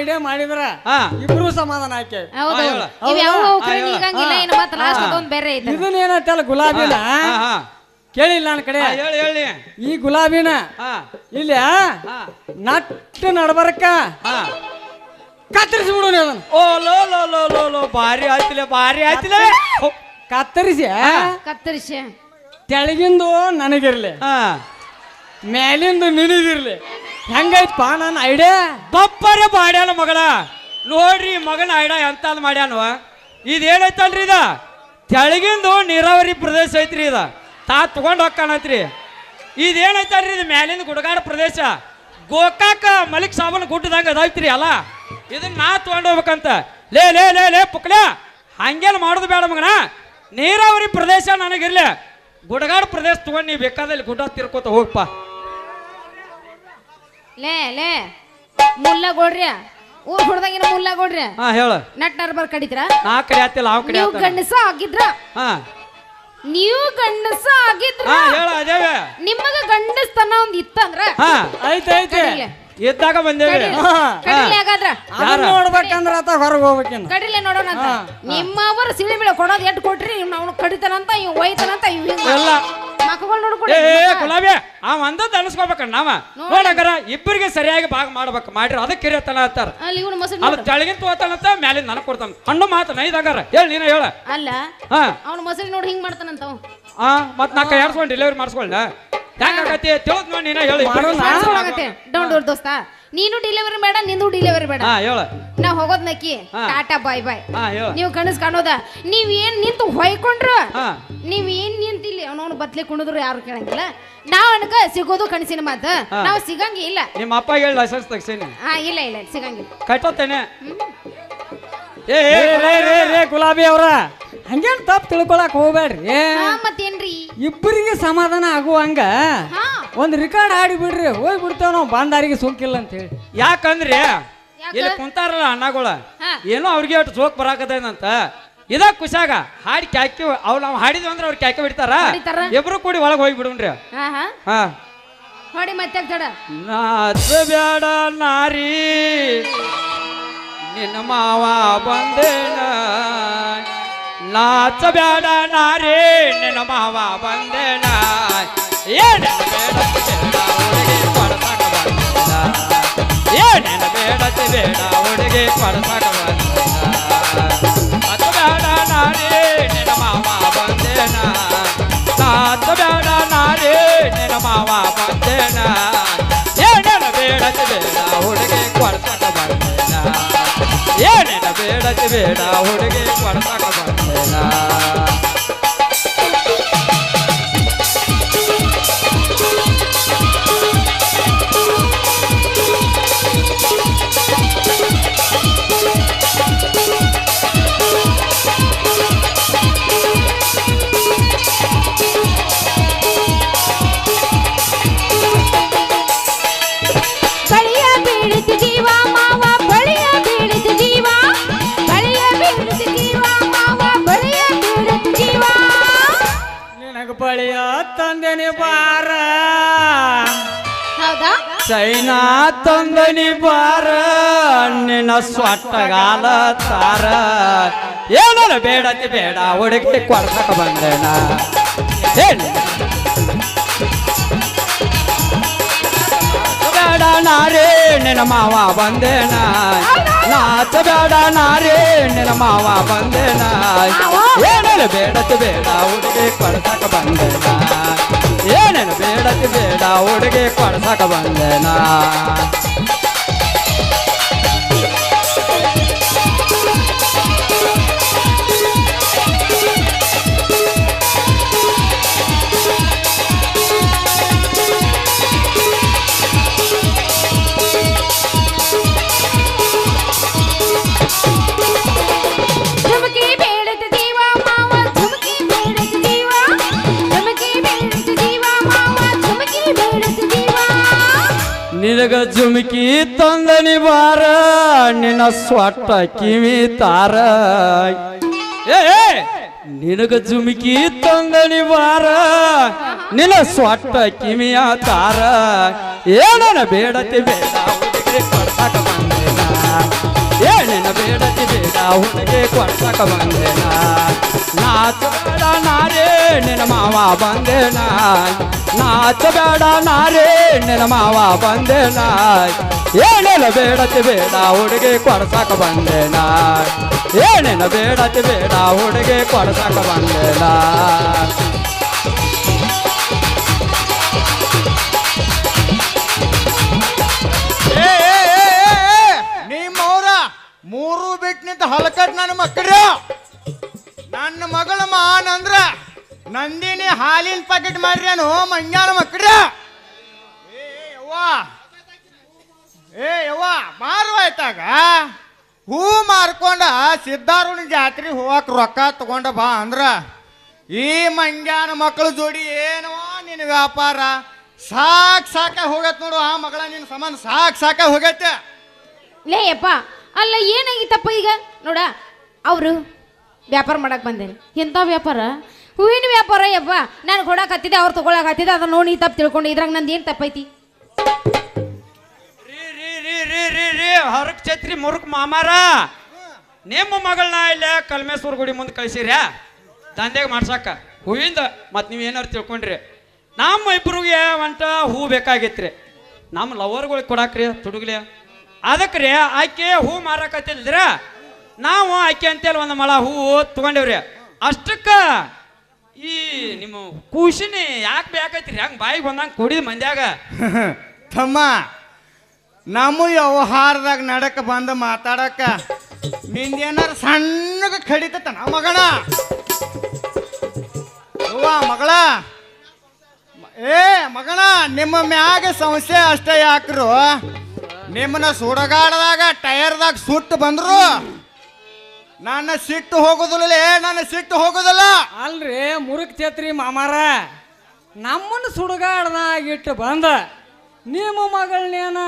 Idea ಮಾಡಿದ್ರ ಇಬ್ರು ಸಮಾಧಾನ ಆಕೆ ಹೌದು ಹಾ, ಹೇಳ. ಇವ್ ಯಾವ ಉಕ್ರೇನ್ ಈಗಂಗಿಲ್ಲ ಇನ್ನು ಮತ್ತೆ ಲಾಸ್ಟ್ ಅದೊಂದ್ ಬೇರೆ ಐತೆ. ಇದನ್ನೇನತ್ತಲ್ಲ ಗುಲಾಬಿನ? ಕೇಳಿಲ್ಲ ನನ್ನ ಕಡೆ. ಹೇಳಿ ಹೇಳಿ ಈ ಗುಲಾಬಿನ ಇಲ್ಲ ಇಲ್ಲಿ ಹಾ. ನಟ್ಟು ನಡ್ಬರ್ಕ ಹಾ. ಕತ್ತರಿಸಿ ಬಿಡು ನೀವು ಅದನ್ನ. ಓ ಲೋ ಲೋ ಲೋ ಲೋ ಲೋ ಭಾರಿ ಆಯ್ತಿಲ್ಲ ಭಾರಿ ಆಯ್ತಿಲ್ಲ. ಕತ್ತರಿಸಿ. ಕತ್ತರಿಸಿ. ತೆಳಗಿಂದು ನನಗಿರ್ಲಿ ಹಾ. ಮೇಲಿಂದು ನಿನಗಿರ್ಲಿ. ಹೆಂಗೈತಪ್ಪ ನನ್ನ ಐಡಿಯಾ? ಬಪ್ಪರೆ ಮಾಡ್ಯಾನ ಮಗಳ. ನೋಡ್ರಿ ಮಗನ ಐಡ ಎಂತ ಮಾಡ್ಯಾನು? ಇದೇನೈತಲ್ರಿ ಇದ? ತೆಳಗಿಂದು ನೀರಾವರಿ ಪ್ರದೇಶ ಐತ್ರಿ ಇದ. ತಾ ತಗೊಂಡ್ ಹೋಗ್ಕಾಣತ್ರಿ. ಇದೇನೈತಲ್ರಿ ಇದು ಮ್ಯಾಲಿನ ಗುಡಗಾಡ ಪ್ರದೇಶ? ಗೋಕಾಕ ಮಲಿಕ್ ಸಾಬನ್ ಗುಡ್ಡದಾಗ ಅದೈತ್ರಿ ಅಲ್ಲ? ಇದನ್ನ ನಾ ತಗೊಂಡ್ ಹೋಗ್ಬೇಕಂತ. ಲೇ ಲೇ ಲೇ ಲೇ ಪುಕ್ಲೆ ಹಂಗೇನು ಮಾಡೋದು ಬೇಡ ಮಗನ. ನೀರಾವರಿ ಪ್ರದೇಶ ನನಗಿರ್ಲಿ ಗುಡಗಾಡ ಪ್ರದೇಶ ತಗೊಂಡು ನೀವು ಬೇಕಾದಲ್ಲಿ ಗುಡ್ಡ ತಿರ್ಕೋತ ಹೋಗಪ್ಪ ಲೇ ಲೇ ಮುಲ್ಲಗೋಡ್ರಿ ಊರ್ ಹುಡ್ದಾಗಿನ ಮುಲ್ಲಗೋಡ್ರಿ ಹಾ ಹೇಳ. ನಟ್ ನರ್ಬರ್ ಕಡಿದ್ರ? ನಾ ಕಡೆ ಆತಿಲ್ಲ ಅವ್ ಕಡೆ ನೀವು ಆತಾನ. ಗಂಡಸ ಆಗಿದ್ರ? ಹಾ. ನೀವು ಗಂಡಸ ಆಗಿದ್ರ? ಹಾ ಹೇಳ ಅದೇವೆ. ನಿಮಗ ಗಂಡಸ್ತನ ಒಂದ್ ಇತ್ತಂದ್ರ? ಹಾ ಐತೆ ಐತೆ. ಕಡಿಲೆ ಇದ್ದಾಗ ಬಂದೇವೆ ಕಡಿಲೆ. ಹಾಗಾದ್ರ? ಅದನ್ನ ನೋಡ್ಬೇಕಂದ್ರ ಆತ ಹೊರಗೆ ಹೋಗ್ಬೇಕಿನ್ನು. ಕಡಿಲೆ ನೋಡೋಣ ಅಂತ. ನಿಮ್ಮವರ ಸಿಳಿ ಬೀಳ ಕೊಡೋದು ಎಟ್ ಕೊಟ್ರಿ ಇವ್ನ ಅವ್ನು ಕಡಿತಾನಂತ ಇವ್ ಒಯ್ತಾನಂತ ಇವ್ ಹಿಂಗ ಎಲ್ಲ. ಮಕ್ಕಳು ಏ ನೋಡ್ಕೊಡಿ ಏ, ಗುಲಾಬಿ ಅವ ಅಂದದ್ದು ಅನಿಸ್ಕೋಬೇಕಣ್ಣ ನಾವ ನೋಡಂಗಾರ ಇಬ್ಬರಿಗೆ ಸರಿಯಾಗಿ ಭಾಗ ಮಾಡ್ಬೇಕು ಮಾಡ್ರಿ ಅದಕ್ಕೆ ಕಿರಿಯತನ ಅಂತಾರ. ಅಲ್ಲಿ ಇವನು ಮೊಸರು ಅಲ್ಲಿ ತೆಳಗಿನ ತೋತಾನಂತ ಮ್ಯಾಲಿಂದ ನನಗೆ ಕೊಡ್ತಾನ. ಹಣ್ಣು ಮಾತು ನೈದಾಗಾರ ಹೇಳಿ ನೀನ ಹೇಳ. ಅಲ್ಲ ಹಾ. ಅವ್ನ ಮೊಸರು ನೋಡಿ ಹಿಂಗ್ ಮಾಡ್ತಾನಂತ ಅವ ಹಾ ಮತ್ ನಾ ಕೈ ಆಡ್ಸ್ಕೊಂಡು ಡೆಲಿವರಿ ಮಾಡಿಸ್ಕೊಳ್ಳ ಹೆಂಗಾಗತಿ ತಿಳಿದ್ ನೋಡಿ ನೀನ ಹೇಳಿ. ಮಾಡ್ಸೋಳಾಗತ್ತೆ ಡೌನ್ ಡೋರ್ ದೋಸ್ತ. ನೀನು ಡಿಲಿವರಿ ಬೇಡ ನಿಂದು ಡಿಲಿವರಿ ಬೇಡ. ಹಾ ಹೇಳ. ನಾ ಹೋಗೋದ್ ನಕ್ಕಿ. ಹಾ. ಟಾಟಾ ಬಾಯ್ ಬಾಯ್ ಹಾ ಹೇಳ. ನೀವು ಕನಸ್ ಕಾಣೋದ. ನೀವ್ ಏನ್ ನಿಂತು ಹೊಯ್ಕೊಂಡ್ರ? ಹಾ. ನೀವ್ ಏನ್ ನಿಂತಿಲ್ಲಿ? ಅವನವನು ಬತ್ಲಿ ಕುಣಿದ್ರು ಯಾರು ಕೇಳಂಗಿಲ್ಲ. ನಾವ್ ಅನ್ಕ ಸಿಗೋದು ಕಣಸಿನ ಮಾತ. ಹಾ. ನಾವ್ ಸಿಗಂಗಿ ಇಲ್ಲ. ನಿಮ್ಮ ಅಪ್ಪ ಹೇಳಿ ಲೈಸೆನ್ಸ್ ತೆಗ್ಸೀನಿ. ಹಾ ಇಲ್ಲ ಇಲ್ಲ ಸಿಗಂಗಿಲ್ಲ. ಕಟ್ಟೋತೇನೆ. ಏ ಏ, ರೇ ರೇ ರೇ. ರೇ ಗುಲಾಬಿ ಅವ್ರ. ಹಂಗೇನ್ ತಪ್ಪು ತಿಳ್ಕೊಳಕ್ ಹೋಗ್ಬೇಡ್ರಿ. ಹಾ ಮತ್ತೇನ್ರಿ? ಇಬ್ಬರಿಗೆ ಸಮಾಧಾನ ಆಗುವಂಗ ಒಂದು ಒಂದ್ ರಿಕಾರ್ಡ್ ಆಡಿ ಬಿಡ್ರಿ ಹೋಗಿ ಬಿಡ್ತೇವ್ ನಾವು ಬಾಂಧಾರಿಗೆ ಸೋಂಕಿಲ್ಲ ಅಂತ ಹೇಳಿ. ಯಾಕಂದ್ರೆ ಯಾಕ? ಇಲ್ಲಿ ಕುಂತಾರಲ್ಲ ಅಣ್ಣಗಳ. ಏನೋ ಅವ್ರಿಗೆ ಅಷ್ಟು ಸೋಕ್ ಬರಾಕದೇನಂತ ಇದ ಖುಷಾಗ ಹಾಡಿ ಕ್ಯಾಕಿ ಅವ್ ನಾವು ಹಾಡಿದ್ವಿ ಅಂದ್ರೆ ಅವ್ರು ಕ್ಯಾಕಿ ಬಿಡ್ತಾರ? ಇಬ್ರು ಕೂಡಿ ಒಳಗೆ ಹೋಗಿ ಬಿಡುನ್ರಿ. ಹಾ ಹೊಡಿ ಮತ್ತೆ ತಡ ನಾಚ ಬ್ಯಾಡ ನಾರಿ ನಿನ್ನ ಮಾವ ಬಂದೇನ? ನಾಚ ಬೇಡ ನಾರಿ, ನಿನ್ನ ಮಾವ ಬಂದೇನ ಏನೇನು ಬೇಡ ಬೇಡ ಬೇಡತಿ ಬೇಡ ಹುಡುಗಿ ಕೊಡಸಾಕ ಬಂದೇನ ನಾಚ ಬ್ಯಾಡ ನಾರಿ, ನಿನ್ನ ಮಾವ ಬಂದೇನ ನಾಚ ಬೇಡ ನಾರಿ, ನಿನ್ನ ಮಾವ ಬಂದೇನ ಏನೇನು ಬೇಡತಿ ಬೇಡ ಹುಡುಗಿ ಬಂದೇನ ಏನೇನು ಬೇಡತಿ ಬೇಡ ಹುಡುಗಿ ಕೊಡ್ಸಕ ಬಂದೇನ ತಂದೆನಿ ಬಾರ. ಹೌದಾ? ಚೈನಾ ತಂದನಿ ಬಾರ. ನಿನ್ನ ಸ್ವಟ್ಟಗಾಲ ತಾರ. ಏನಲ್ಲ ಬೇಡತಿ ಬೇಡ ಹುಡುಗಿ ಕೊಡ್ಸಕ ಬಂದೇನ. ಏನು ನಾರೇ ನಿನ್ನ ಮಾವ ಬಂದೇನ. ನಾಚ ಬೇಡ ನಾರೇ ನಿನ್ನ ಮಾವ ಬಂದೇನ. ಏನೇನು ಬೇಡತಿ ಬೇಡ ಹುಡುಗಿ ಕೊಡ್ಸಕ ಬಂದೇನ. ಏನೇನು ಬೇಡತಿ ಬೇಡ ಹುಡುಗಿ ಕೊಡ್ಸಕ ಬಂದೇನ. ನಿನಗ ಜುಮಕಿ ತಂದನಿ ಬಾರ ನಿನ್ನ ಸ್ವಟ್ಟ ಕಿವಿ ತಾರ. ಏ ನಿನಗ ಜುಮಕಿ ತಂದನಿ ಬಾರ ನಿನ್ನ ಸ್ವಟ್ಟ ಕಿವಿಯ ತಾರ. ಏನನ ಬೇಡತಿ ಬೇಡ ಕೊಡ್ಸಾಕ ಬಂದೇನ? ಹುಡುಗಿ ಕೊಡ್ಸಕ ಬಂದೆನ? ನಾ ನಾರೇ ನಿನ್ನ ಮಾವ ಬಂದೆನ? ನಾಚಬೇಡ ನಾರೇ, ನಿನ್ನ ಮಾವ ಬಂದೆನ? ಏನೆಲ್ಲ ಬೇಡತಿ ಬೇಡ, ಹುಡುಗಿ ಕೊಡ್ಸಕ ಬಂದೆನ? ಏನೇನ ಬೇಡತಿ ಬೇಡ, ಹುಡುಗಿ ಬಂದೆನ? ಏ ನಿಮ್ಮವ್ರ ಮೂರು ಬಿಟ್ಟು ನಿಂತ ಹಲಕಟ್ ನನ್ನ ಮಕ್ಕಳು. ನನ್ನ ಮಗಳ ಮಾನ್ ಅಂದ್ರ ನಂದಿನಿ ಹಾಲಿನ ಪ್ಯಾಕೆಟ್ ಮಾಡ್ರೇನು ಮಂಜಾನ ಮಕ್ಕಳ. ಏ ಯವ್ವ. ಏ, ಯವ್ವಾ ಹೂ ಮಾರ್ಕೊಂಡ ಸಿದ್ಧಾರೂಢ ಜಾತ್ರೆ ಹೋಗಕ್ ರೊಕ್ಕ ತಗೊಂಡ ಬಾ ಅಂದ್ರ, ಈ ಮಂಗ್ಯಾನ ಮಕ್ಕಳ ಜೋಡಿ ಏನವಾ ನಿನ್ನ ವ್ಯಾಪಾರ. ಸಾಕ್ ಸಾಕ ಹೋಗತ್ ನೋಡು, ಆ ಮಗಳ ನಿನ್ನ ಸಮಾನ ಸಾಕ್ ಸಾಕ ಹೋಗೈತೆ ಲೇ, ಯಪ್ಪ, ಅಲ್ಲ ಏನಾಗಿತ್ತಪ್ಪ ಈಗ? ನೋಡ, ಅವರು ವ್ಯಾಪಾರ ಮಾಡಕ್ ಬಂದೇನೆ ಎಂಥ ವ್ಯಾಪಾರ? ಹೂವಿನ ವ್ಯಾಪಾರ ಯಪ್ಪ ನಾನು ಕೊಡಕ್ ಹತ್ತಿದೆ ಅವ್ರು ತಗೊಳಕ್ ಹತ್ತಿದೆ ಅದನ್ನ ನೋಡಿ ತಪ್ಪು ತಿಳ್ಕೊಂಡು. ಇದ್ರಾಗ ನಂದು ಏನು ತಪ್ಪೈತಿ? ರೀ ರೀ ರೀ ರೀ ರೀ ರೀ. ಹೊರಕ್ ಛತ್ರಿ ಮುರುಕ್ ಮಾಮಾರ. ನಿಮ್ಮ ಮಗಳನ್ನ ಇಲ್ಲೇ ಕಲ್ಮೇಶ್ವರ ಗುಡಿ ಮುಂದೆ ಕಳಿಸಿರ್ಯಾ? ದಂಧೆಗೆ ಮಾಡ್ಸಕ್ಕ ಹೂವಿಂದ ಮತ್ತು ನೀವು ಏನಾರು ತಿಳ್ಕೊಂಡ್ರಿ. ನಮ್ಮ ಇಬ್ಬರಿಗೆ ಒಂಟ ಹೂ ಬೇಕಾಗಿತ್ರಿ. ನಮ್ಮ ಲವರ್ಗಳಿಗೆ ಕೊಡಾಕ್ರಿ, ತುಡುಗ್ಲಿ. ಅದಕ್ಕೆ ರೀ ಆಕೆ ಹೂ ಮಾರಕತ್ತಿಲ್ದ್ರ, ನಾವು ಆಕೆ ಅಂತೇಳಿ ಒಂದು ಮಳ ಹೂವು ತಗೊಂಡೇವ್ರಿ. ಅಷ್ಟಕ್ಕ ಈ ನಿಮ್ಮ ಖುಷಿನಿ ಯಾಕೆ ಬೇಕಾಯ್ತ್ರಿ? ಹಂಗೆ ಬಾಯಿಗೆ ಬಂದಂಗೆ ಕುಡಿದ ಮಂದ್ಯಾಗ. ತಮ್ಮ, ನಮ್ಮ ವ್ಯವಹಾರದಾಗ ನಡಕ ಬಂದು ಮಾತಾಡಕ ನಿಂದೇನಾರ ಸಣ್ಣಗ ಕಡಿತತ ನಾ ಮಗಣ ಅವ್ವ ಮಗಳ, ಏ ಮಗಳ ನಿಮ್ಮ ಮ್ಯಾಗ ಸಮಸ್ಯೆ ಅಷ್ಟೇ ಯಾಕ್ರು? ನಿಮ್ಮನ್ನ ಸುಡಗಾಡದಾಗ ಟಯರ್ದಾಗ ಸುಟ್ಟು ಬಂದ್ರು? ನನ್ನ ಸಿಟ್ಟು ಹೋಗೋದಿಲ್ಲ ನನ್ನ ಸಿಟ್ಟು ಹೋಗೋದಿಲ್ಲ. ಅಲ್ರಿ, ಮುರುಕ್ ಚೇತ್ರಿ ಮಾಮಾರ. ನಮ್ಮನ್ನು ಸುಡುಗಾಡ್ದಾಗ ಇಟ್ಟು ಬಂದ. ನಿಮ್ಮ ಮಗಳನ್ನೇನ?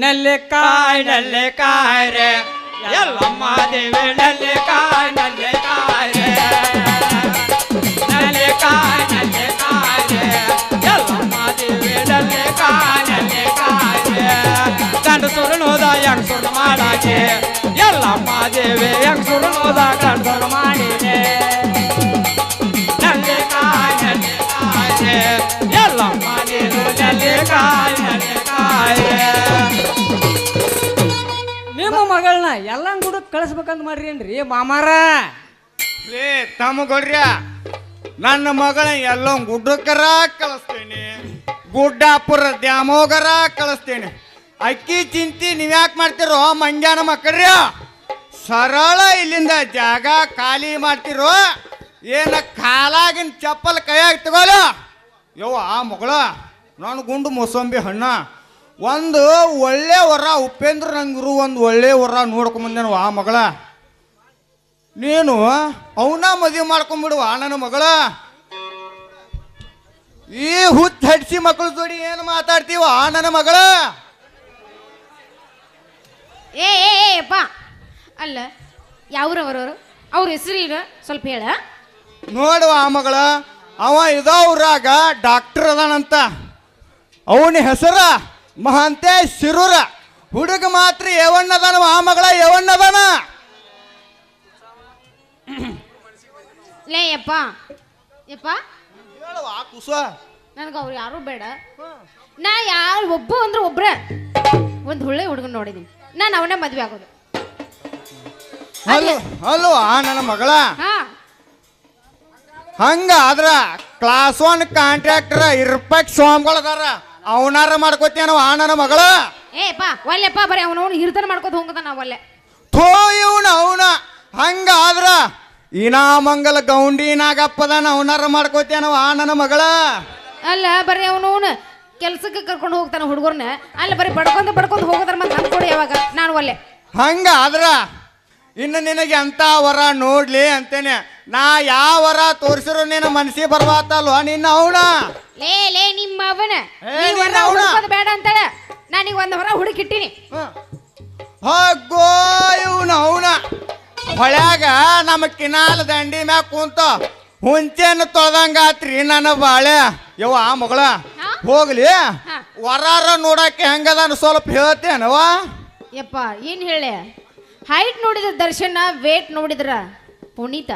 ನೆಲ್ಲಿಕಾಯಿ ನಲ್ಲೆ ಕಾಯ್ರೆ ಎಲ್ಲಮ್ಮ ದೇವಿ ನಲ್ಲೆ ಕಾಯ್ ನಲ್ಲೆ ಕಾಯ್ರೆ ನಲ್ಲೆ ಕಾಯ್ ನಲ್ಲೆ ಕಾಯ್ರೆ ಎಲ್ಲಮ್ಮ ದೇವಿ ನಲ್ಲೆ ಕಾಯ್ ನಲ್ಲೆ ಕಾಯ್ರೆ ಗಂಡ ಸುರಣೋದ ಹೆಂಗ್ ಸುರ ಮಾಡಾಕೆ ಮಾಡಿದೆ. ನಿಮ್ಮ ಮಗಳನ್ನ ಎಲ್ಲ ಗುಡಕ್ಕೆ ಕಳಿಸ್ಬೇಕಂತ ಮಾಡ್ರಿ ಮಾಮಾರ? ಏ ತಮ್ಮಗೊಡ್ರ್ಯ ನನ್ನ ಮಗಳ ಎಲ್ಲ ಗುಡ್ಡಕ್ಕರ ಕಳಿಸ್ತೇನೆ. ಗುಡ್ಡಾಪುರ ದ್ಯಾಮೋಗರ ಕಳಿಸ್ತೇನೆ. ಅಕ್ಕಿ ಚಿಂತಿ ನೀವ್ಯಾಕೆ ಮಾಡ್ತೀರೋ ಮಂಜಾನ ಮಕ್ಕಳ್ರ್ಯ? ಸರಳ ಇಲ್ಲಿಂದ ಜಾಗ ಖಾಲಿ ಮಾಡ್ತಿರೋ, ಏನ ಕಾಲಾಗಿನ ಚಪ್ಪಲ್ ಕೈಯಾಗ ತಗೋಲ. ಯೋ ಆ ಮಗಳ, ನಾನು ಗುಂಡು ಮೋಸಂಬಿ ಹಣ್ಣ. ಒಂದು ಒಳ್ಳೆ ವರ ಉಪೇಂದ್ರ ನಂಗಿರು, ಒಂದು ಒಳ್ಳೆ ವರ ನೋಡ್ಕೊಂಬಂದೇನು ಆ ಮಗಳ. ನೀನು ಅವನ ಮದುವೆ ಮಾಡ್ಕೊಂಡ್ಬಿಡುವ ನನ್ನ ಮಗಳ. ಈ ಹುಚ್ಚ ಹಡ್ಸಿ ಮಕ್ಕಳು ಜೋಡಿ ಏನು ಮಾತಾಡ್ತೀವ ನನ್ನ ಮಗಳ ಏ ಏ ಏ ಯಪ್ಪ ಅಲ್ಲ ಯಾವ್ರವರವರು? ಅವ್ರ ಹೆಸರು ಏನು? ಸ್ವಲ್ಪ ಹೇಳ. ನೋಡುವ ಆ ಮಗಳ. ಅವ ಇದ್ರಾಗ ಊರಾಗ ಡಾಕ್ಟರ್ ಅದಾನಂತ. ಅವನ ಹೆಸರ ಮಹಾಂತೆ ಸಿರುರ ಹುಡುಗ ಮಾತ್ರ ಯವಣ್ಣದಾನ ಆ ಮಗಳ ಯವಣ್ಣದಾನ ಲೇ ಯಪ್ಪ. ಯಪ್ಪ. ಹೇಳುವ ಕುಸ. ನನಗೆ ಅವ್ರು ಯಾರು ಬೇಡ. ನಾ ಯಾರು ಒಬ್ಬ ಅಂದ್ರೆ ಒಬ್ರ. ಒಂದು ಹುಳ್ಳೆ ಹುಡುಗನ್ ನೋಡಿದೀನಿ. ನಾನು ಅವನೇ ಮದ್ವೆ ಆಗೋದು. ಅಲ್ವ ಆ ನನ್ನ ಮಗಳ. ಹಾ. ಹಂಗ ಆದ್ರ ಕ್ಲಾಸ್ ಒನ್ ಕಾಂಟ್ರಾಕ್ಟರ್ ಇರ್ಪಕ್ ಸ್ವಾಮಿಗಳು ಅದಾರ. ಅವನಾರ ಮಾಡ್ಕೋತೇನವ ಆ ನನ್ನ ಮಗಳ. ಏಪ್ಪ ಒಲ್ಲೆಪ್ಪ ಬರೀ ಅವನವನು ಹಿರಿತನ ಮಾಡ್ಕೋತ ಹೋಗದ ನಾವು ಒಲ್ಲೆ. ಥೋ ಇವನ ಅವನ. ಹಂಗ ಆದ್ರ ಇನಾಮಂಗಲ ಗೌಂಡಿ ನಾಗಪ್ಪದಾನ ಅವನಾರ ಮಾಡ್ಕೋತೇನವ ಆ ನನ್ನ ಮಗಳ. ಅಲ್ಲ ಬರೀ ಅವನು ಕೆಲ್ಸಕ್ಕೆ ಕರ್ಕೊಂಡು ಹೋಗ್ತಾನ ಹುಡುಗರ್ನ. ಅಲ್ಲ ಬರೀ ಬಡ್ಕೊಂತ ಬಡ್ಕೊಂತ ಹೋಗೋದ್ರ ಮತ್ತೆ ಅನ್ಕೊಡಿ ಯಾವಾಗ? ನಾನು ಒಲ್ಲೆ. ಹಂಗ ಆದ್ರ ಇನ್ನು ನಿನಗೆ ಎಂತ ವರ ನೋಡ್ಲಿ ಅಂತೇನೆ. ನಾ ಯಾವ ವರ ತೋರಿಸಿರೋ ನಿನ್ನ ಮನಸ್ಸಿಗೆ ಬರ್ವಾತಲ್ವ ನಿನ್ನ ಅವನ? ಲೇ ಲೇ ನಿಮ್ಮ ಅವನ. ಏ, ನೀ ನೀನ್ ವರ ಅವ್ನ. ಹುಡ್ಕೋದ್ ಬೇಡ ಅಂತಾಳೆ. ನಾನೀಗ ಒಂದು ಹೊರ ಹುಡುಕಿಟ್ಟಿನಿ. ಹೋಗೋ ಇವನ ಅವನ. ಹೊಳ್ಯಾಗ ನಮ್ಮ ಕಿನಾಲ ದಂಡಿ ಮ್ಯಾಗ ಕುಂತ ಹುಂಚೆನ ತೊಳ್ದಂಗಾತ್ರಿ ನನ್ನ ಬಾಳೆ. ಯವ್ವ ಆ ಮಗಳ? ಹೋಗ್ಲಿ. ವರಾರ ನೋಡಕ್ಕೆ ಹೆಂಗದ ಸ್ವಲ್ಪ ಹೇಳ್ತೇನವ ಯಪ್ಪ ಏನು ಹೇಳಿ ಹೈಟ್ ನೋಡಿದ್ರ ದರ್ಶನ ವೇಟ್ ನೋಡಿದ್ರ ಪುನೀತ.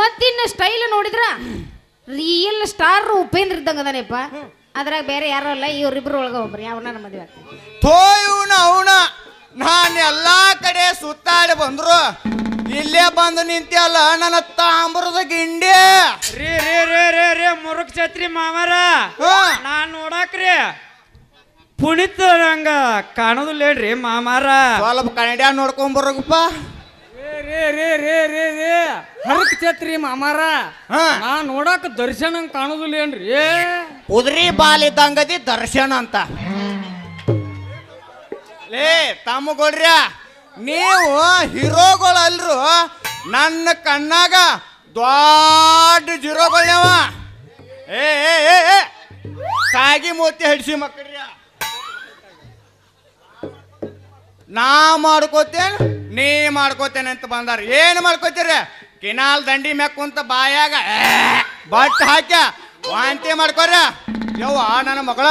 ಮತ್ತಿನ್ನ ಸ್ಟೈಲ್ ನೋಡಿದ್ರ ರಿಯಲ್ ಸ್ಟಾರ್ ಉಪೇಂದ್ರ ಇದ್ದಂಗ ಅದಾನೆಪ್ಪ ಅದ್ರಾಗ ಬೇರೆ ಯಾರು ಅಲ್ಲ ಇವ್ರಿಬ್ರು ಒಳಗ ಒಬ್ರು ಯಾವನ ಮದುವೆ ಇವನ ಅವನ ನಾನು ಎಲ್ಲಾ ಕಡೆ ಸುತ್ತಾಡಿ ಬಂದ್ರು. ಇಲ್ಲೇ ಬಂದು ನಿಂತಿಯಲ್ಲ ನನ್ನ ತಾಮ್ರದ ಗಿಂಡಿ. ರೀ ರೀ ರೀ ರೀ ರೀ ಮುರುಕ್ ಛತ್ರಿ ಮಾವರ. ನಾನ್ ನೋಡಾಕ್ರಿ. ಪುನೀತ್ ನಂಗ ಕಾಣೋದಿಲ್ಲ ಹೇಳ್ರಿ ಮಾಮಾರ. ಸ್ವಲ್ಪ ಕನ್ನಡ ನೋಡ್ಕೊಂಡ್ ಬರೋಗಪ್ಪ ರೇ ರೇ ರೇ ರೇ ರೇ. ಹರಕ್ ಚತ್ರಿ ಮಾಮಾರ. ಹಾ. ನಾ ನೋಡಕ್ ದರ್ಶನ ಕಾಣೋದಿಲ್ಲ ಏನ್ರಿ ಉದ್ರಿ ಬಾಲ್ ಇದ್ದಂಗದಿ ದರ್ಶನ ಅಂತ. ಲೇ ತಮ್ಮಗೊಳ್ರ್ಯ ನೀವು ಹೀರೋಗಳಲ್ರು ನನ್ನ ಕಣ್ಣಾಗ ದೊಡ್ಡ ಜೀರೋಗಳವ ಏ ಏ ಏ ಏ. ಕಾಗಿ ಮೋತಿ ಹಡಿಸಿ ಮಕ್ಕಳ್ರ್ಯ? ನಾ ಮಾಡ್ಕೋತೇನೆ ನೀ ಮಾಡ್ಕೋತೇನೆ ಅಂತ ಬಂದಾರ. ಏನು ಮಾಡ್ಕೋತೀರಿ? ಕಿನಾಲ್ ದಂಡಿ ಮ್ಯಾಗ ಕುಂತ ಬಾಯಾಗ ಬಟ್ ಹಾಕ್ಯ ವಾಂತಿ ಮಾಡ್ಕೋರ ಯವ್ವ ನನ್ನ ಮಗಳ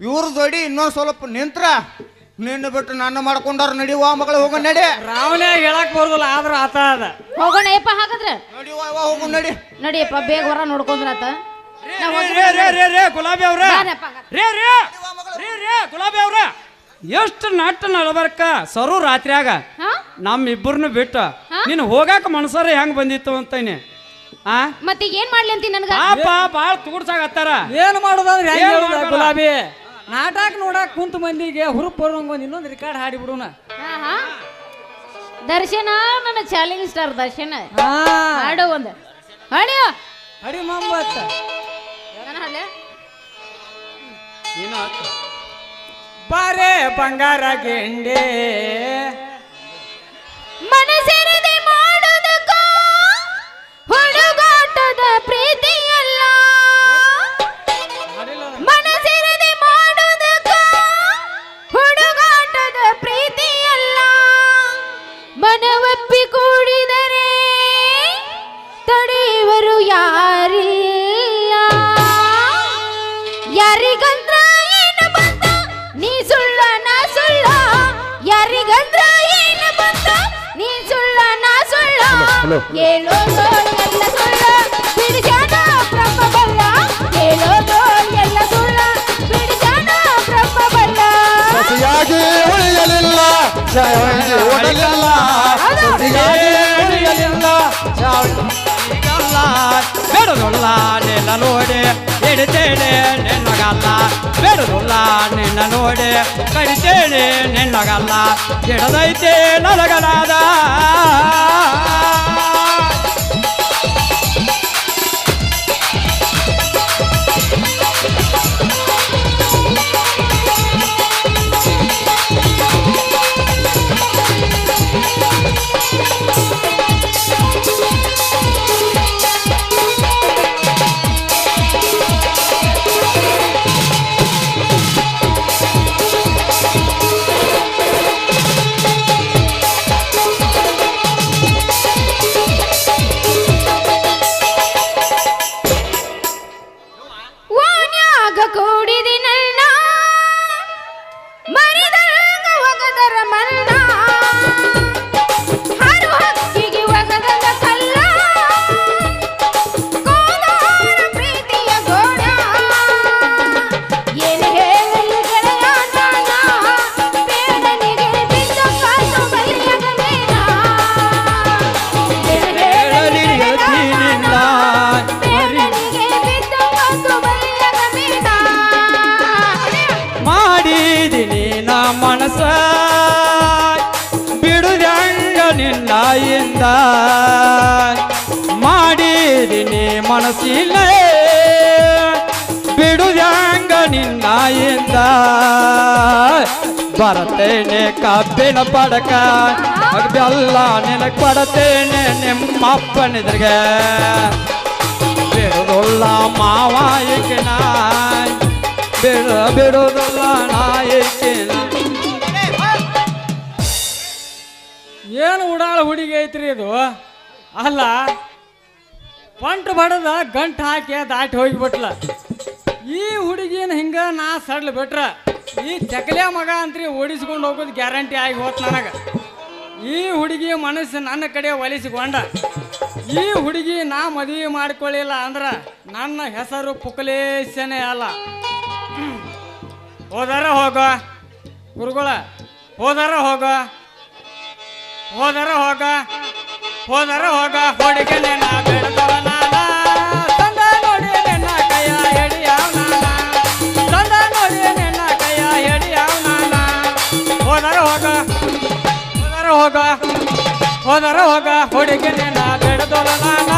ಇವ್ರ ಜೋಡಿ ಇನ್ನೊಂದು ಸ್ವಲ್ಪ ನಿಂತ್ರ. ನಿನ್ನ ಬಿಟ್ಟು ನನ್ನ ಮಾಡ್ಕೊಂಡಾರ ನಡಿವ ಮಗಳ ಹೋಗ ನಡಿ. ರಾವಣೆ ಹೇಳಕ್ ಬರೋದಿಲ್ಲ ಆದ್ರ ಆತ ಅದ ಹೋಗೋಣ ಯಪ್ಪ ಹಾಗಾದ್ರೆ. ನಡಿವ ಹೋಗು ನಡಿ. ನಡಿಯಪ್ಪ ಬೇಗ ಹೊರ ನೋಡ್ಕೊಂಡ್ರ ಆತ. ರೇ, ರೇ, ರೇ, ರೇ, ಗುಲಾಬಿ ಅವ್ರ. ಬಾರಪ್ಪ. ರೇ ರೇ ರೇ ರೇ ಗುಲಾಬಿ ಅವ್ರ. ಎಷ್ಟು ನಟ್ಟ ನಳಬರ್ಕ ಸರು ರಾತ್ರಿಯಾಗ ನಮ್ ನಮ್ಮಿಬ್ಬರನ್ನು ಬಿಟ್ಟು. ನೀನ್ ಹೋಗಾಕ ಮನಸಾರ ಹೆಂಗ್ ಬಂದಿತ್ತು ಅಂತೇನೆ. ಆ? ಮತ್ತೆ ಏನ್ ಮಾಡ್ಲಿ ಅಂತಿ ನನಗ? ಪಾಪ ಬಾಳ ತುಗುಡ್ಸಾಗತ್ತಾರ ಏನ್ ಮಾಡೋದಂದ್ರೆ ಹೆಂಗ್ ಗುಲಾಬಿ? ನಾಟಕ ನೋಡಾಕ ಕುಂತ ಮಂದಿಗೆ ಹುರುಪ್ ಬರೋಂಗ ಒಂದ್ ಇನ್ನೊಂದ್ ರೆಕಾರ್ಡ್ ಹಾಡಿ ಬಿಡೋಣ. ಹಾ, ಹಾ. ದರ್ಶನ ನನ್ನ ಚಾಲೆಂಜ್ ಸ್ಟಾರ್ ದರ್ಶನ. ಹಾಡು ಒಂದು. ಹಾಡಿ ಹಡಿ ಮಾಮ ನಾನು. ಬಾರೆ ಬಂಗಾರ ಗೆಂಡೆ. ಮನಸೆರೆದೆ ಸುಳ್ಳ ಹೇಳೋದು ಎಲ್ಲ ಸುಳ್ಳ ಬಿಡಿಸ್ಯಾನ ಬ್ರಹ್ಮ ಬಲ್ಲ ಹೇಳೋದು ಎಲ್ಲ ಸುಳ್ಳ ಬಿಡಿಸ್ಯಾನ ಬ್ರಹ್ಮ ಬಲ್ಲ ಸತಿಯಾಗಿ ಉಳಿಯಲಿಲ್ಲ ಶಾವಿಗೆ ಉಡಲಿಲ್ಲ ಸತಿಯಾಗಿ ಉಳಿಯಲಿಲ್ಲ ಈಗಲ್ಲ ಬೇಡದಲ್ಲ ನಿನ್ನ ನೋಡಿ ಹಿಡಿತೇನೆ ನಿನ್ನಗಲ್ಲ ಬೇಡದಲ್ಲ ನಿನ್ನ ನೋಡಿ ಕಡಿತೇನೆ ನಿನ್ನಗಲ್ಲ ಹಿಡದೈತೆ ನನಗಲಾದ ನಿನ್ನಾಯಿಂದ ಬರ್ತೇನೆ ಕಬ್ಬಿನ ಪಡಕ. ಬೆಲ್ಲ ನಿನಗೆ ಪಡತೇನೆ ನಿಮ್ಮಪ್ಪನಿದ್ರಿಗೆ ಬಿಡುದಿಲ್ಲ ಮಾವ ನಾಯ್ ಬಿಡ ಬಿಡುದಲ್ಲ ನಾಯಕೆ ಏನು ಉಡಾಳ ಹುಡುಗಿ ಐತ್ರಿ ಇದು? ಅಲ್ಲ, ಪಂಟ್ ಬಡದ ಗಂಟು ಹಾಕಿ ದಾಟಿ ಹೋಗಿಬಿಟ್ಲ. ಈ ಹುಡುಗಿನ ಹಿಂಗ ನಾ ಸಡ್ಲ್ ಬಿಟ್ರ, ಈ ಚಕಲೆ ಮಗ ಅಂತ್ರಿ ಓಡಿಸ್ಕೊಂಡು ಹೋಗೋದು ಗ್ಯಾರಂಟಿ ಆಗಿ ಹೋತ್ ನನಗೆ. ಈ ಹುಡುಗಿ ಮನಸ್ಸು ನನ್ನ ಕಡೆ ಒಲಿಸಿಕೊಂಡ. ಈ ಹುಡುಗಿ ನಾ ಮದುವೆ ಮಾಡ್ಕೊಳ್ಳಿಲ್ಲ ಅಂದ್ರ ನನ್ನ ಹೆಸರು ಪುಕಲೇಶನೇ ಅಲ್ಲ. ಹೋದಾರ ಹೋಗ. ಗುರುಗಳ, ಹೋದಾರ ಹೋಗ. ಹೋದಾರ ಹೋಗ. ಹೋದಾರ ಹೋಗ. ಹೊಡಿಗೆ ನಾ ಹೋಗ ಹೋದರ ಹೋಗ ಹುಡುಗಿನ ಬೆಳೆದವ ನಾನ